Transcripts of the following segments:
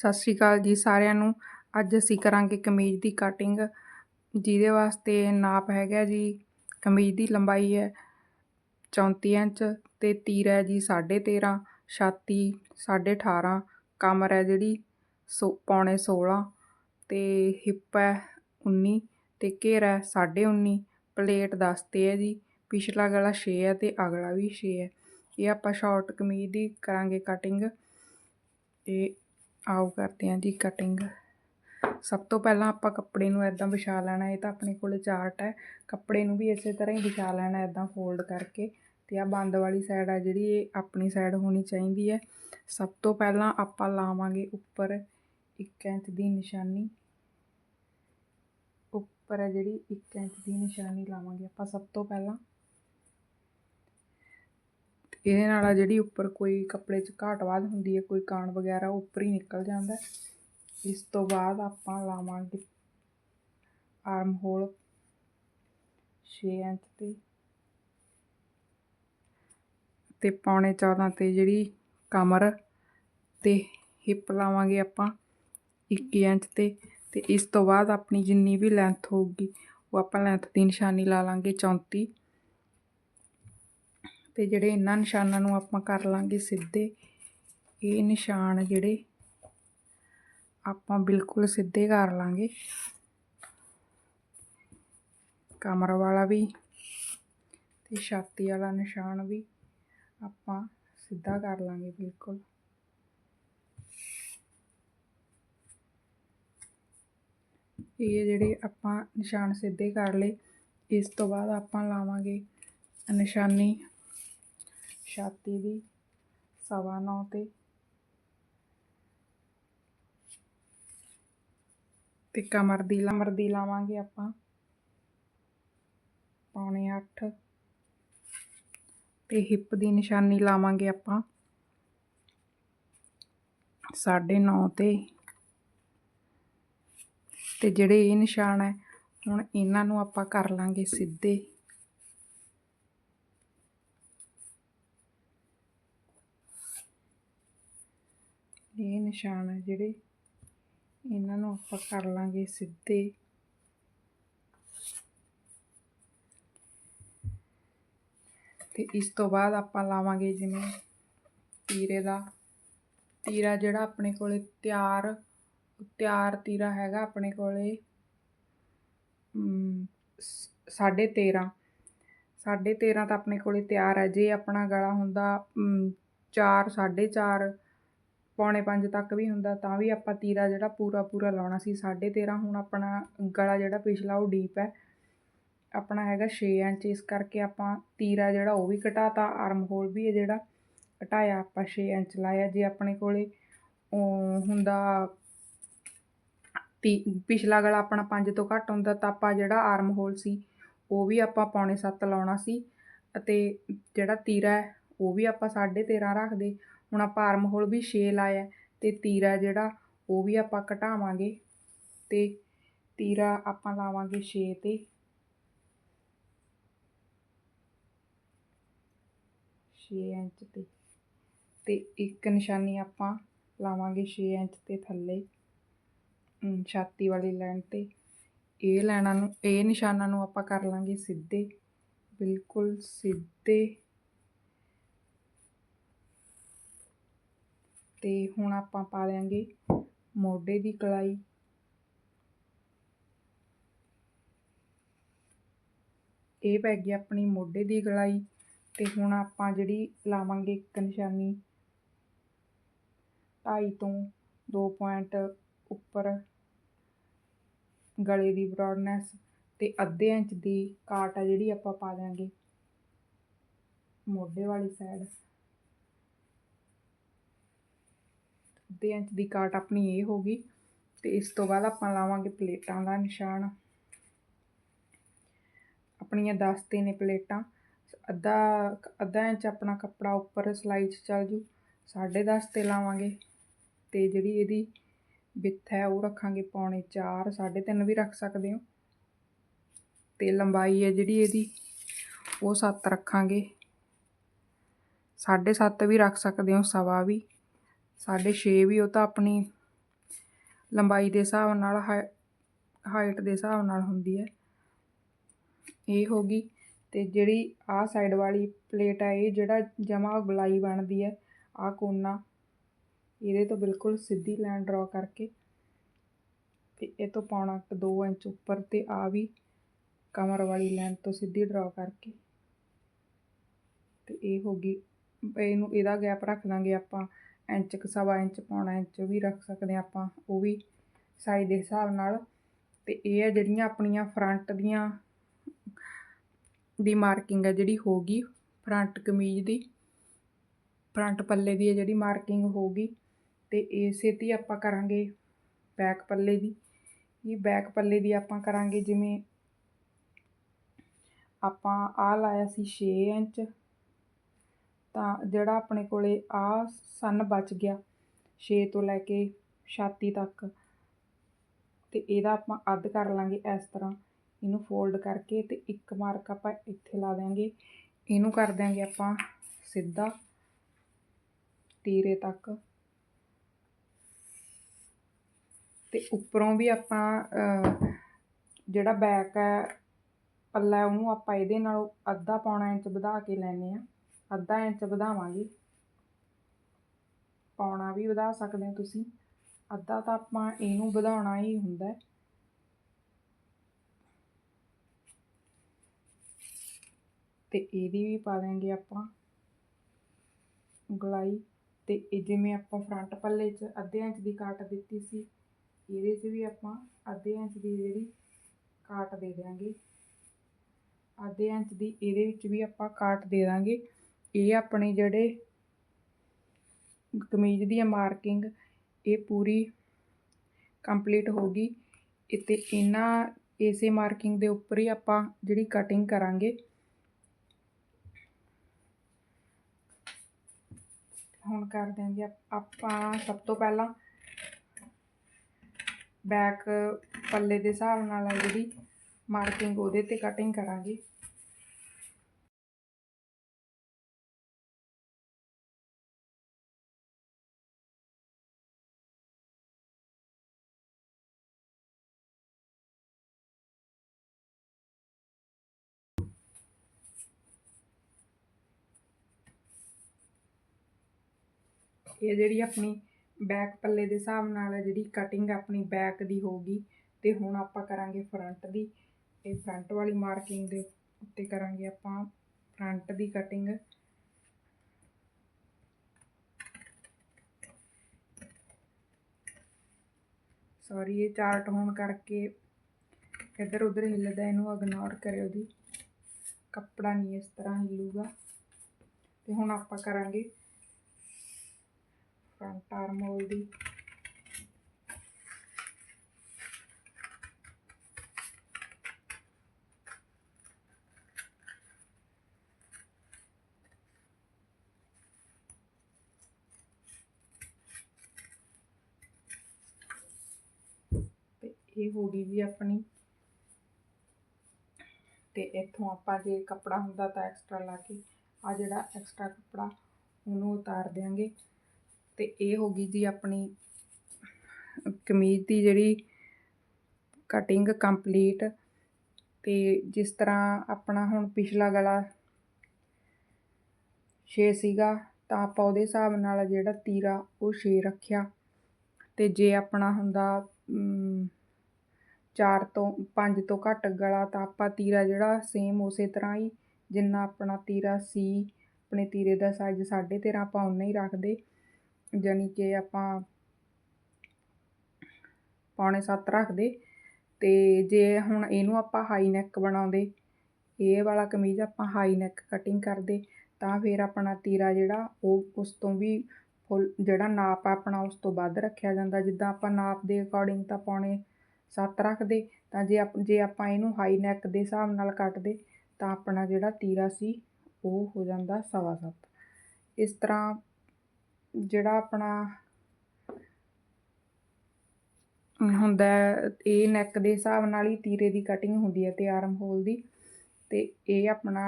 ਸਤਿ ਸ਼੍ਰੀ ਅਕਾਲ ਜੀ ਸਾਰਿਆਂ ਨੂੰ। ਅੱਜ ਅਸੀਂ ਕਰਾਂਗੇ ਕਮੀਜ਼ ਦੀ ਕਟਿੰਗ ਜਿਹਦੇ ਵਾਸਤੇ ਨਾਪ ਹੈਗਾ ਜੀ, ਕਮੀਜ਼ ਦੀ ਲੰਬਾਈ ਹੈ 34 ਇੰਚ ਤੇ ਤੀਰ ਹੈ ਜੀ 13.5 ਛਾਤੀ 18.5 ਕਮਰ ਹੈ ਜਿਹੜੀ ਸੋ, ਪੌਣੇ 16 ਤੇ ਹਿੱਪ ਹੈ 19 ਤੇ ਘੇਰਾ ਹੈ 19.5 ਪਲੇਟ 10 ਤੇ ਹੈ ਜੀ, ਪਿਛਲਾ ਗਲਾ 6 ਹੈ ਤੇ ਅਗਲਾ ਵੀ 6 ਹੈ। ਇਹ ਆਪਾਂ ਸ਼ਾਰਟ ਕਮੀਜ਼ ਦੀ ਕਰਾਂਗੇ ਕਟਿੰਗ ਤੇ ਆਓ ਕਰਦੇ ਹਾਂ ਜੀ ਕਟਿੰਗ ਸਭ ਤੋਂ ਪਹਿਲਾਂ ਆਪਾਂ ਕੱਪੜੇ ਨੂੰ ਐਦਾਂ ਵਿਛਾ ਲੈਣਾ, ਇਹ ਤਾਂ ਆਪਣੇ ਕੋਲ ਚਾਰਟ ਹੈ। ਕੱਪੜੇ ਨੂੰ ਵੀ ਇਸੇ ਤਰ੍ਹਾਂ ਹੀ ਵਿਛਾ ਲੈਣਾ ਐਦਾਂ ਫੋਲਡ ਕਰਕੇ। ਤੇ ਆ ਬੰਦ ਵਾਲੀ ਸਾਈਡ ਆ ਜਿਹੜੀ, ਇਹ ਆਪਣੀ ਸਾਈਡ ਹੋਣੀ ਚਾਹੀਦੀ ਹੈ। ਸਭ ਤੋਂ ਪਹਿਲਾਂ ਆਪਾਂ ਲਾਵਾਂਗੇ ਉੱਪਰ 1 ਇੰਚ ਦੀ ਨਿਸ਼ਾਨੀ। ਉੱਪਰ ਹੈ ਜਿਹੜੀ 1 ਇੰਚ ਦੀ ਨਿਸ਼ਾਨੀ ਲਾਵਾਂਗੇ ਆਪਾਂ ਸਭ ਤੋਂ ਪਹਿਲਾਂ। ਇਹਦੇ ਨਾਲ ਆ ਜਿਹੜੀ ਉੱਪਰ ਕੋਈ ਕੱਪੜੇ 'ਚ ਘਾਟ ਵਾਧ ਹੁੰਦੀ ਹੈ, ਕੋਈ ਕਾਣ ਵਗੈਰਾ ਉੱਪਰ ਹੀ ਨਿਕਲ ਜਾਂਦਾ ਇਸ ਤੋਂ ਬਾਅਦ ਆਪਾਂ ਲਾਵਾਂਗੇ ਆਰਮ ਹੋਲ 6 ਇੰਚ ਤੇ। ਤੇ ਪੌਣੇ 14 ਤੇ ਜਿਹੜੀ ਕਮਰ ਤੇ ਹਿੱਪ ਲਾਵਾਂਗੇ ਆਪਾਂ 21 ਇੰਚ ਤੇ। ਤੇ ਇਸ ਤੋਂ ਬਾਅਦ ਆਪਣੀ ਜਿੰਨੀ ਵੀ ਲੈਂਥ ਹੋਊਗੀ, ਉਹ ਆਪਾਂ ਲੈਂਥ ਦੀ ਨਿਸ਼ਾਨੀ ਲਾ ਲਾਂਗੇ 34 ਤੇ ਜਿਹੜੇ ਇਹਨਾਂ ਨਿਸ਼ਾਨਾਂ ਨੂੰ ਆਪਾਂ ਕਰ ਲਾਂਗੇ ਸਿੱਧੇ, ਇਹ ਨਿਸ਼ਾਨ ਜਿਹੜੇ ਆਪਾਂ ਬਿਲਕੁਲ ਸਿੱਧੇ ਕਰ ਲਾਂਗੇ। ਕਮਰ ਵਾਲਾ ਵੀ ਤੇ ਛਾਤੀ ਵਾਲਾ ਨਿਸ਼ਾਨ ਵੀ ਆਪਾਂ ਸਿੱਧਾ ਕਰ ਲਾਂਗੇ ਬਿਲਕੁਲ। ਇਹ ਜਿਹੜੇ ਆਪਾਂ ਨਿਸ਼ਾਨ ਸਿੱਧੇ ਕਰ ਲਏ, ਇਸ ਤੋਂ ਬਾਅਦ ਆਪਾਂ ਲਾਵਾਂਗੇ ਨਿਸ਼ਾਨੀ ਛਾਤੀ ਦੀ ਸਵਾ ਨੌ ਤੇ। ਤੇ ਕਮਰ ਦੀ ਲਮਰ ਦੀ ਲਾਵਾਂਗੇ ਆਪਾਂ। ਪੌਣੇ 8 ਤੇ ਹਿੱਪ ਦੀ ਨਿਸ਼ਾਨੀ ਲਾਵਾਂਗੇ ਆਪਾਂ। 9.5 ਤੇ। ਤੇ ਜਿਹੜੇ ਇਹ ਨਿਸ਼ਾਨ ਹੈ, ਹੁਣ ਇਹਨਾਂ ਨੂੰ ਆਪਾਂ ਕਰ ਲਾਂਗੇ ਸਿੱਧੇ। ਇਹ ਨਿਸ਼ਾਨ ਹੈ ਜਿਹੜੇ ਇਹਨਾਂ ਨੂੰ ਆਪਾਂ ਕਰ ਲਾਂਗੇ ਸਿੱਧੇ। ਤੇ ਇਸ ਤੋਂ ਬਾਅਦ ਆਪਾਂ ਲਾਵਾਂਗੇ ਜਿਵੇਂ ਤੀਰੇ ਦਾ। ਤੀਰਾ ਜਿਹੜਾ ਆਪਣੇ ਕੋਲੇ ਤਿਆਰ ਤਿਆਰ ਤੀਰਾ ਹੈਗਾ ਆਪਣੇ ਕੋਲੇ ਸਾਢੇ 13 ਸਾਢੇ 13 ਤਾਂ ਆਪਣੇ ਕੋਲੇ ਤਿਆਰ ਹੈ ਜੇ ਆਪਣਾ ਗਲਾ ਹੁੰਦਾ 4 4.5 ਪੌਣੇ ਪੰਜ ਤੱਕ ਵੀ ਹੁੰਦਾ, ਤਾਂ ਵੀ ਆਪਾਂ ਤੀਰਾ ਜਿਹੜਾ ਪੂਰਾ ਪੂਰਾ ਲਾਉਣਾ ਸੀ 13.5 ਹੁਣ ਆਪਣਾ ਗਲਾ ਜਿਹੜਾ ਪਿਛਲਾ ਉਹ ਡੀਪ ਹੈ। ਆਪਣਾ ਹੈਗਾ 6 ਇੰਚ ਇਸ ਕਰਕੇ ਆਪਾਂ ਤੀਰਾ ਜਿਹੜਾ ਉਹ ਵੀ ਘਟਾਤਾ ਆਰਮ ਹੋਲ ਵੀ ਹੈ ਜਿਹੜਾ ਘਟਾਇਆ, ਆਪਾਂ 6 ਇੰਚ ਲਾਇਆ। ਜੇ ਆਪਣੇ ਕੋਲੇ ਹੁੰਦਾ ਤੀ, ਪਿਛਲਾ ਗਲਾ ਆਪਣਾ 5 ਤੋਂ ਘੱਟ ਹੁੰਦਾ, ਤਾਂ ਆਪਾਂ ਜਿਹੜਾ ਆਰਮ ਹੋਲ ਸੀ, ਉਹ ਵੀ ਆਪਾਂ ਪੌਣੇ 7 ਲਾਉਣਾ ਸੀ। ਅਤੇ ਜਿਹੜਾ ਤੀਰਾ ਹੈ, ਉਹ ਵੀ ਆਪਾਂ 13.5 ਰੱਖਦੇ। ਹੁਣ ਆਪਾਂ ਆਰਮ ਹੋਲ ਵੀ 6 ਲਾਇਆ ਤੇ ਤੀਰਾ ਜਿਹੜਾ ਉਹ ਵੀ ਆਪਾਂ ਘਟਾਵਾਂਗੇ ਤੇ ਤੀਰਾ ਆਪਾਂ ਲਾਵਾਂਗੇ 6 ਤੇ। ਛੇ ਇੰਚ ਤੇ। ਤੇ ਇੱਕ ਨਿਸ਼ਾਨੀ ਆਪਾਂ ਲਾਵਾਂਗੇ 6 ਇੰਚ ਤੇ ਥੱਲੇ ਛਾਤੀ ਵਾਲੀ ਲਾਈਨ ਤੇ। ਇਹ ਲਾਈਨਾਂ ਨੂੰ, ਇਹ ਨਿਸ਼ਾਨਾਂ ਨੂੰ ਆਪਾਂ ਕਰ ਲਾਂਗੇ ਸਿੱਧੇ, ਬਿਲਕੁਲ ਸਿੱਧੇ। ਤੇ ਹੁਣ ਆਪਾਂ ਪਾ ਦਿਆਂਗੇ ਮੋਢੇ ਦੀ ਕਲਾਈ। ਇਹ ਪੈ ਗਈ ਆਪਣੀ ਮੋਢੇ ਦੀ ਗਲਾਈ ਤੇ ਹੁਣ ਆਪਾਂ ਜਿਹੜੀ ਲਾਵਾਂਗੇ ਇੱਕ ਨਿਸ਼ਾਨੀ 2.5 ਤੋਂ 2 ਪੁਆਇੰਟ ਉੱਪਰ ਗਲੇ ਦੀ ਬ੍ਰੌਡਨੈਸ ਤੇ ਅੱਧੇ ਇੰਚ ਦੀ ਕਾਟ ਆ ਜਿਹੜੀ ਆਪਾਂ ਪਾ ਦਿਆਂਗੇ ਮੋਢੇ ਵਾਲੀ ਸਾਈਡ ਅੱਧੇ ਇੰਚ ਦੀ ਕਾਟ ਆਪਣੀ ਇਹ ਹੋ ਗਈ ਤੇ ਇਸ ਤੋਂ ਬਾਅਦ ਆਪਾਂ ਲਾਵਾਂਗੇ ਪਲੇਟਾਂ ਦਾ ਨਿਸ਼ਾਨ। ਆਪਣੀਆਂ 10 ਤੇ ਨੇ ਪਲੇਟਾਂ। ਅੱਧਾ ਅੱਧਾ ਇੰਚ ਆਪਣਾ ਕੱਪੜਾ ਉੱਪਰ ਸਲਾਈ 'ਚ ਚੱਲ ਜੂ। 10.5 ਤੇ ਲਾਵਾਂਗੇ ਤੇ ਜਿਹੜੀ ਇਹਦੀ ਵਿੱਥ ਹੈ ਉਹ ਰੱਖਾਂਗੇ ਪੌਣੇ 4 3.5 ਵੀ ਰੱਖ ਸਕਦੇ ਹੋ। ਤੇ ਲੰਬਾਈ ਹੈ ਜਿਹੜੀ ਇਹਦੀ ਉਹ 7 ਰੱਖਾਂਗੇ। 7.5 ਵੀ ਰੱਖ ਸਕਦੇ ਹੋ, ਸਵਾ ਵੀ। 6.5 ਵੀ ਉਹ ਤਾਂ ਆਪਣੀ ਲੰਬਾਈ ਦੇ ਹਿਸਾਬ ਨਾਲ ਹਾਈਟ ਦੇ ਹਿਸਾਬ ਨਾਲ ਹੁੰਦੀ ਹੈ। ਇਹ ਹੋ ਗਈ ਤੇ ਜਿਹੜੀ ਆਹ ਸਾਈਡ ਵਾਲੀ ਪਲੇਟ ਹੈ, ਇਹ ਜਿਹੜਾ ਜਮਾ ਗਲਾਈ ਬਣਦੀ ਹੈ, ਆਹ ਕੋਨਾ, ਇਹਦੇ ਤੋਂ ਬਿਲਕੁਲ ਸਿੱਧੀ ਲਾਈਨ ਡਰਾ ਕਰਕੇ ਤੇ ਇਹ ਤੋਂ ਪਾਉਣਾ ਕੁ 2 ਇੰਚ ਉੱਪਰ ਤੇ ਆ ਵੀ ਕਮਰ ਵਾਲੀ ਲਾਈਨ ਤੋਂ ਸਿੱਧੀ ਡਰਾ ਕਰਕੇ ਤੇ ਇਹ ਹੋ ਗਈ। ਇਹਨੂੰ, ਇਹਦਾ ਗੈਪ ਰੱਖ ਦਾਂਗੇ ਆਪਾਂ ਇੰਚ ਕੁ, ਸਵਾ ਇੰਚ ਪੌਣਾ ਇੰਚ ਵੀ ਰੱਖ ਸਕਦੇ ਹਾਂ ਆਪਾਂ, ਉਹ ਵੀ ਸਾਈਜ਼ ਦੇ ਹਿਸਾਬ ਨਾਲ। ਤੇ ਇਹ ਹੈ ਜਿਹੜੀਆਂ ਆਪਣੀਆਂ ਫਰੰਟ ਦੀਆਂ ਦੀ ਮਾਰਕਿੰਗ ਹੈ ਜਿਹੜੀ ਹੋਗੀ ਫਰੰਟ ਕਮੀਜ਼ ਦੀ। ਫਰੰਟ ਪੱਲੇ ਦੀ ਹੈ ਜਿਹੜੀ ਮਾਰਕਿੰਗ ਹੋਗੀ ਤੇ ਇਸੇ ਤੇ ਆਪਾਂ ਕਰਾਂਗੇ ਬੈਕ ਪੱਲੇ ਦੀ। ਇਹ ਬੈਕ ਪੱਲੇ ਦੀ ਆਪਾਂ ਕਰਾਂਗੇ ਜਿਵੇਂ ਆਪਾਂ ਆ ਲਾਇਆ ਸੀ 6 ਇੰਚ ਤਾਂ ਜਿਹੜਾ ਆਪਣੇ ਕੋਲ ਆਹ ਸੰਨ ਬਚ ਗਿਆ ਛੇ ਤੋਂ ਲੈ ਕੇ ਛਾਤੀ ਤੱਕ। ਅਤੇ ਇਹਦਾ ਆਪਾਂ ਅੱਧ ਕਰ ਲਾਂਗੇ ਇਸ ਤਰ੍ਹਾਂ। ਇਹਨੂੰ ਫੋਲਡ ਕਰਕੇ ਅਤੇ ਇੱਕ ਮਾਰਕ ਆਪਾਂ ਇੱਥੇ ਲਾ ਦਿਆਂਗੇ। ਇਹਨੂੰ ਕਰ ਦਿਆਂਗੇ ਆਪਾਂ ਸਿੱਧਾ ਤੀਰੇ ਤੱਕ। ਅਤੇ ਉੱਪਰੋਂ ਵੀ ਆਪਾਂ ਜਿਹੜਾ ਬੈਕ ਹੈ, ਪੱਲਾ ਉਹਨੂੰ ਆਪਾਂ ਇਹਦੇ ਨਾਲੋਂ ਅੱਧਾ ਪੌਣਾ ਇੰਚ ਵਧਾ ਕੇ ਲੈਂਦੇ ਹਾਂ। ਅੱਧਾ ਇੰਚ ਵਧਾਵਾਂਗੇ। ਪੌਣਾ ਵੀ ਵਧਾ ਸਕਦੇ ਹੋ ਤੁਸੀਂ। ਅੱਧਾ ਤਾਂ ਆਪਾਂ ਇਹਨੂੰ ਵਧਾਉਣਾ ਹੀ ਹੁੰਦਾ ਤੇ ਇਹਦੀ ਵੀ ਪਾ ਦਾਂਗੇ ਆਪਾਂ ਗਲਾਈ। ਤੇ ਇਹ ਜਿਵੇਂ ਆਪਾਂ ਫਰੰਟ ਪੱਲੇ 'ਚ ਅੱਧੇ ਇੰਚ ਦੀ ਕਾਟ ਦਿੱਤੀ ਸੀ, ਇਹਦੇ 'ਚ ਵੀ ਆਪਾਂ ਅੱਧੇ ਇੰਚ ਦੀ ਜਿਹੜੀ ਕਾਟ ਦੇ ਦਿਆਂਗੇ। ਅੱਧੇ ਇੰਚ ਦੀ ਇਹਦੇ ਵਿੱਚ ਵੀ ਆਪਾਂ ਕਾਟ ਦੇ ਦਾਂਗੇ ਇਹ ਆਪਣੇ ਜਿਹੜੇ ਕਮੀਜ਼ ਦੀ ਮਾਰਕਿੰਗ ਇਹ ਪੂਰੀ ਕੰਪਲੀਟ ਹੋ ਗਈ ਤੇ ਇਹਨਾਂ ਇਸੇ ਮਾਰਕਿੰਗ ਦੇ ਉੱਪਰ ਹੀ ਆਪਾਂ ਜਿਹੜੀ ਕਟਿੰਗ ਕਰਾਂਗੇ। ਹੁਣ ਕਰ ਦਿਆਂਗੇ ਆਪਾਂ ਸਭ ਤੋਂ ਪਹਿਲਾਂ ਬੈਕ ਪੱਲੇ ਦੇ ਹਿਸਾਬ ਨਾਲ ਆ ਜਿਹੜੀ ਮਾਰਕਿੰਗ ਉਹਦੇ ਤੇ ਕਟਿੰਗ ਕਰਾਂਗੇ। ਇਹ ਜਿਹੜੀ ਆਪਣੀ ਬੈਕ ਪੱਲੇ ਦੇ ਹਿਸਾਬ ਨਾਲ ਜਿਹੜੀ ਕਟਿੰਗ ਆਪਣੀ ਬੈਕ ਦੀ ਹੋਊਗੀ ਤੇ ਹੁਣ ਆਪਾਂ ਕਰਾਂਗੇ ਫਰੰਟ ਦੀ। ਇਹ ਫਰੰਟ ਵਾਲੀ ਮਾਰਕਿੰਗ ਦੇ ਉੱਤੇ ਕਰਾਂਗੇ ਆਪਾਂ ਫਰੰਟ ਦੀ ਕਟਿੰਗ ਸੌਰੀ ਇਹ ਚਾਰਟ ਹੋਣ ਕਰਕੇ ਇੱਧਰ ਉੱਧਰ ਹਿੱਲਦਾ, ਇਹਨੂੰ ਇਗਨੋਰ ਕਰਿਓ ਜੀ। ਕੱਪੜਾ ਨਹੀਂ ਇਸ ਤਰ੍ਹਾਂ ਹਿੱਲੂਗਾ। ਤੇ ਹੁਣ ਆਪਾਂ ਕਰਾਂਗੇ ਫਰੰਟ ਦੀ ਤੇ ਇਹ ਹੋ ਗਈ ਜੀ ਆਪਣੀ। ਤੇ ਇੱਥੋਂ ਆਪਾਂ ਜੇ ਕੱਪੜਾ ਹੁੰਦਾ ਤਾਂ ਐਕਸਟਰਾ ਲਾ ਕੇ ਆ ਜਿਹੜਾ ਐਕਸਟਰਾ ਕੱਪੜਾ, ਉਹਨੂੰ ਉਤਾਰ ਦੇਾਂਗੇ ਤੇ ਇਹ ਹੋ ਗਈ ਜੀ ਆਪਣੀ ਕਮੀਜ਼ ਦੀ ਜਿਹੜੀ ਕਟਿੰਗ ਕੰਪਲੀਟ ਤੇ ਜਿਸ ਤਰ੍ਹਾਂ ਆਪਣਾ ਹੁਣ ਪਿਛਲਾ ਗਲਾ 6 ਸੀਗਾ, ਤਾਂ ਆਪਾਂ ਉਹਦੇ ਹਿਸਾਬ ਨਾਲ ਜਿਹੜਾ ਤੀਰਾ ਉਹ 6 ਰੱਖਿਆ। ਤੇ ਜੇ ਆਪਣਾ ਹੁੰਦਾ 4 ਤੋਂ 5 ਤੋਂ ਘੱਟ ਗਲਾ, ਤਾਂ ਆਪਾਂ ਤੀਰਾ ਜਿਹੜਾ ਸੇਮ ਉਸੇ ਤਰ੍ਹਾਂ ਹੀ ਜਿੰਨਾ ਆਪਣਾ ਤੀਰਾ ਸੀ, ਆਪਣੇ ਤੀਰੇ ਦਾ ਸਾਈਜ਼ 13.5 ਆਪਾਂ ਉਨਾ ਹੀ ਰੱਖਦੇ। ਜਾਨੀ ਕਿ ਆਪਾਂ ਪੌਣੇ 7 ਰੱਖਦੇ ਤੇ ਜੇ ਹੁਣ ਇਹਨੂੰ ਆਪਾਂ ਹਾਈ ਨੈਕ ਬਣਾਉਂਦੇ, ਇਹ ਵਾਲਾ ਕਮੀਜ਼ ਆਪਾਂ ਹਾਈ ਨੈਕ ਕਟਿੰਗ ਕਰਦੇ, ਤਾਂ ਫਿਰ ਆਪਣਾ ਤੀਰਾ ਜਿਹੜਾ ਉਹ ਉਸ ਤੋਂ ਵੀ ਫੁੱਲ, ਜਿਹੜਾ ਨਾਪ ਆ ਆਪਣਾ ਉਸ ਤੋਂ ਵੱਧ ਰੱਖਿਆ ਜਾਂਦਾ। ਜਿੱਦਾਂ ਆਪਾਂ ਨਾਪ ਦੇ ਅਕੋਰਡਿੰਗ ਤਾਂ ਪੌਣੇ 7 ਰੱਖਦੇ, ਤਾਂ ਜੇ ਜੇ ਆਪਾਂ ਇਹਨੂੰ ਹਾਈ ਨੈਕ ਦੇ ਹਿਸਾਬ ਨਾਲ ਕੱਟਦੇ, ਤਾਂ ਆਪਣਾ ਜਿਹੜਾ ਤੀਰਾ ਸੀ ਉਹ ਹੋ ਜਾਂਦਾ ਸਵਾ 7 ਇਸ ਤਰ੍ਹਾਂ ਜਿਹੜਾ ਆਪਣਾ ਹੁੰਦਾ ਇਹ ਨੈਕ ਦੇ ਹਿਸਾਬ ਨਾਲ ਹੀ ਤੀਰੇ ਦੀ ਕਟਿੰਗ ਹੁੰਦੀ ਹੈ ਤੇ ਆਰਮ ਹੋਲ ਦੀ ਤੇ ਇਹ ਆਪਣਾ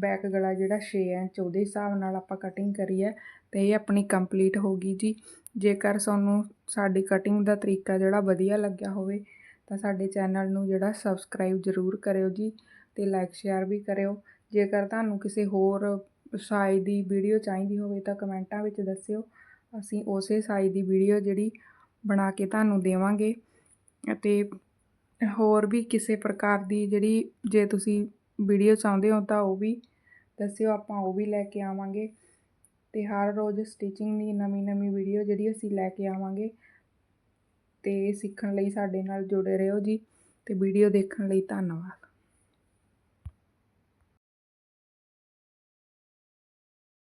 ਬੈਕ ਗਲਾ ਜਿਹੜਾ 6 ਇੰਚ ਉਹਦੇ ਹਿਸਾਬ ਨਾਲ ਆਪਾਂ ਕਟਿੰਗ ਕਰੀ ਹੈ ਤੇ ਇਹ ਆਪਣੀ ਕੰਪਲੀਟ ਹੋ ਗਈ ਜੀ। ਜੇਕਰ ਤੁਹਾਨੂੰ ਸਾਡੀ ਕਟਿੰਗ ਦਾ ਤਰੀਕਾ ਜਿਹੜਾ ਵਧੀਆ ਲੱਗਿਆ ਹੋਵੇ ਤਾਂ ਸਾਡੇ ਚੈਨਲ ਨੂੰ ਜਿਹੜਾ ਸਬਸਕ੍ਰਾਈਬ ਜ਼ਰੂਰ ਕਰਿਓ ਜੀ ਅਤੇ ਲਾਈਕ ਸ਼ੇਅਰ ਵੀ ਕਰਿਓ। ਜੇਕਰ ਤੁਹਾਨੂੰ ਕਿਸੇ ਹੋਰ ਸਾਈਜ਼ ਦੀ ਵੀਡੀਓ ਚਾਹੀਦੀ ਹੋਵੇ ਤਾਂ ਕਮੈਂਟਾਂ ਵਿੱਚ ਦੱਸਿਓ। ਅਸੀਂ ਉਸੇ ਸਾਈਜ਼ ਦੀ ਵੀਡੀਓ ਜਿਹੜੀ ਬਣਾ ਕੇ ਤੁਹਾਨੂੰ ਦੇਵਾਂਗੇ ਅਤੇ ਹੋਰ ਵੀ ਕਿਸੇ ਪ੍ਰਕਾਰ ਦੀ ਜਿਹੜੀ ਜੇ ਤੁਸੀਂ ਵੀਡੀਓ ਚਾਹੁੰਦੇ ਹੋ ਤਾਂ ਉਹ ਵੀ ਦੱਸਿਓ, ਆਪਾਂ ਉਹ ਵੀ ਲੈ ਕੇ ਆਵਾਂਗੇ। ਅਤੇ ਹਰ ਰੋਜ਼ ਸਟਿਚਿੰਗ ਦੀ ਨਵੀਂ ਨਵੀਂ ਵੀਡੀਓ ਜਿਹੜੀ ਅਸੀਂ ਲੈ ਕੇ ਆਵਾਂਗੇ। ਅਤੇ ਸਿੱਖਣ ਲਈ ਸਾਡੇ ਨਾਲ ਜੁੜੇ ਰਹੋ ਜੀ। ਅਤੇ ਵੀਡੀਓ ਦੇਖਣ ਲਈ ਧੰਨਵਾਦ।